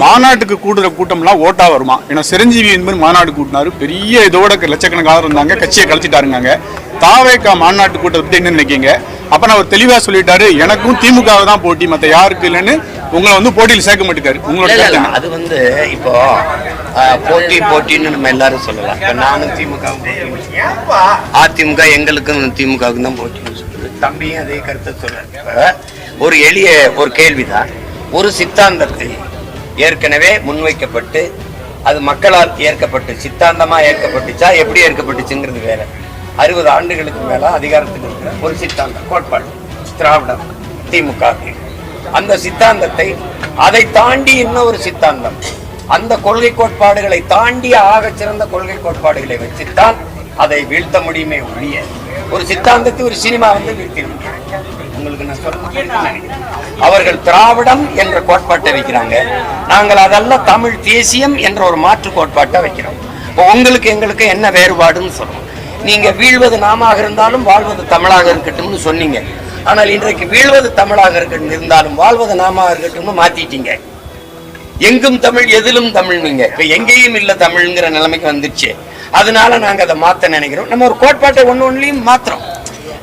மாநாட்டுக்கு கூடுற கூட்டம்லாம் ஓட்டா வருமா? ஏன்னா சிரஞ்சீவி என்பது மாநாடு கூட்டினாரு. பெரிய இதோட லட்சக்கணக்காக இருந்தாங்க. கட்சியை கழிச்சிட்டாருங்க தாவேக்கா மாநாட்டு கூட்டத்தை பத்தி என்ன நினைக்கீங்க அப்ப நான் அவர் தெளிவா சொல்லிட்டாரு. எனக்கும் திமுக தான் போட்டி. மத்த யாருக்கு இல்லைன்னு உங்களை வந்து போட்டியில் சேர்க்க மாட்டேக்காரு உங்களோட? அது வந்து இப்போ போட்டி போட்டின்னு நம்ம எல்லாரும் சொல்லலாம். இப்ப நானும் திமுக அதிமுக எங்களுக்கும் திமுகவுக்கும் தான் போட்டின்னு சொல்லுது தம்பியும் அதே கருத்தை சொல்றாரு. இப்ப ஒரு எளிய ஒரு கேள்விதான். ஒரு சித்தாந்தத்தை ஏற்கனவே முன்வைக்கப்பட்டு அது மக்களால் ஏற்கப்பட்டு சித்தாந்தமா ஏற்கப்பட்டுச்சா எப்படி ஏற்கப்பட்டுச்சுங்கிறது வேற. அறுபது ஆண்டுகளுக்கு மேல அதிகாரத்தில் இருக்கிற ஒரு சித்தாந்தம் கோட்பாடு திராவிடம் திமுக. அந்த சித்தாந்தத்தை அதை தாண்டி இன்னும் ஒரு சித்தாந்தம். அந்த கொள்கை கோட்பாடுகளை தாண்டி ஆகச் சிறந்த கொள்கை கோட்பாடுகளை வச்சுத்தான் அதை வீழ்த்த முடியுமே ஒழிய ஒரு சித்தாந்தத்தை ஒரு சினிமா வந்து வீழ்த்திட முடியும். உங்களுக்கு நான் அவர்கள் திராவிடம் என்ற கோட்பாட்டை வைக்கிறாங்க. நாங்கள் அதெல்லாம் தமிழ் தேசியம் என்ற ஒரு மாற்று கோட்பாட்டை வைக்கிறோம். இப்போ உங்களுக்கு எங்களுக்கு என்ன வேறுபாடுன்னு சொல்றோம் நீங்க வீழ்வது நாமாக இருந்தாலும் வாழ்வது தமிழாக இருக்கட்டும்னு சொன்னீங்க. ஆனால் இன்றைக்கு வீழ்வது தமிழாக இருக்கட்டும் இருந்தாலும் வாழ்வது நாமாக இருக்கட்டும்னு மாத்திட்டீங்க. எங்கும் தமிழ் எதிலும் தமிழ் நீங்க. இப்ப எங்கேயும் இல்ல தமிழ்ங்கிற நிலைமைக்கு வந்துருச்சு. அதனால நாங்க அதை மாத்த நினைக்கிறோம். நம்ம ஒரு கோட்பாட்டை ஒண்ணு ஒண்ணுலயும் மாத்திரம்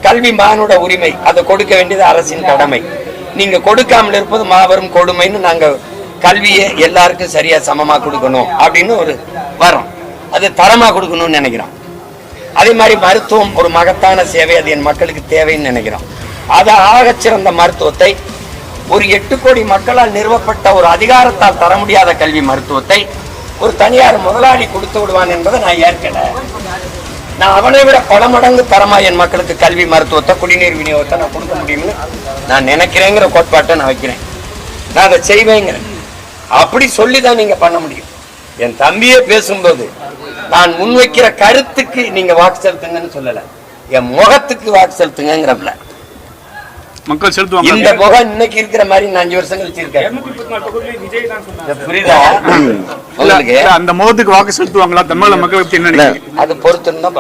கல்வி மானுட உரிமை அதை கொடுக்க வேண்டியது அரசின் கடமை. நீங்க கொடுக்காமல் இருப்பது மாபெரும் கொடுமைன்னு நாங்க கல்வியை எல்லாருக்கும் சரியா சமமா கொடுக்கணும் அப்படின்னு ஒரு வரோம். அது தரமா கொடுக்கணும்னு நினைக்கிறோம். அதே மாதிரி மருத்துவம் ஒரு மகத்தான சேவை அது என் மக்களுக்கு தேவைன்னு நினைக்கிறோம். அது ஆகச்சிறந்த மருத்துவத்தை ஒரு எட்டு கோடி மக்களால் நிறுவப்பட்ட ஒரு அதிகாரத்தால் தர முடியாத கல்வி மருத்துவத்தை ஒரு தனியார் முதலாளி கொடுத்து விடுவான் என்பதை நான் ஏற்கனவே நான் அவனை விட பல மடங்கு தரமா என் மக்களுக்கு கல்வி மருத்துவத்தை குடிநீர் விநியோகத்தை நான் கொடுக்க முடியும்னு நான் நினைக்கிறேங்கிற கோட்பாட்டை நான் வைக்கிறேன். நான் அதை செய்வேங்கிறேன். அப்படி சொல்லி தான் நீங்க பண்ண முடியும். என் தம்பியே பேசும்போது நான் முன்வைக்கிற கருத்துக்கு நீங்க வாக்கு செலுத்துங்கன்னு சொல்லல. என் முகத்துக்கு வாக்கு செலுத்துங்கிறப்பல மக்கள் இந்த செலுத்துவாங்க முகம் இன்னைக்கு இருக்கிற மாதிரி நான் அஞ்சு வருஷம் கழிச்சு இருக்கேன். புரியுதா? உங்களுக்கு? அந்த முகத்துக்கு வாக்கு செலுத்துவாங்களா? தமிழக மக்கள் அது பொறுத்துன்னு தான்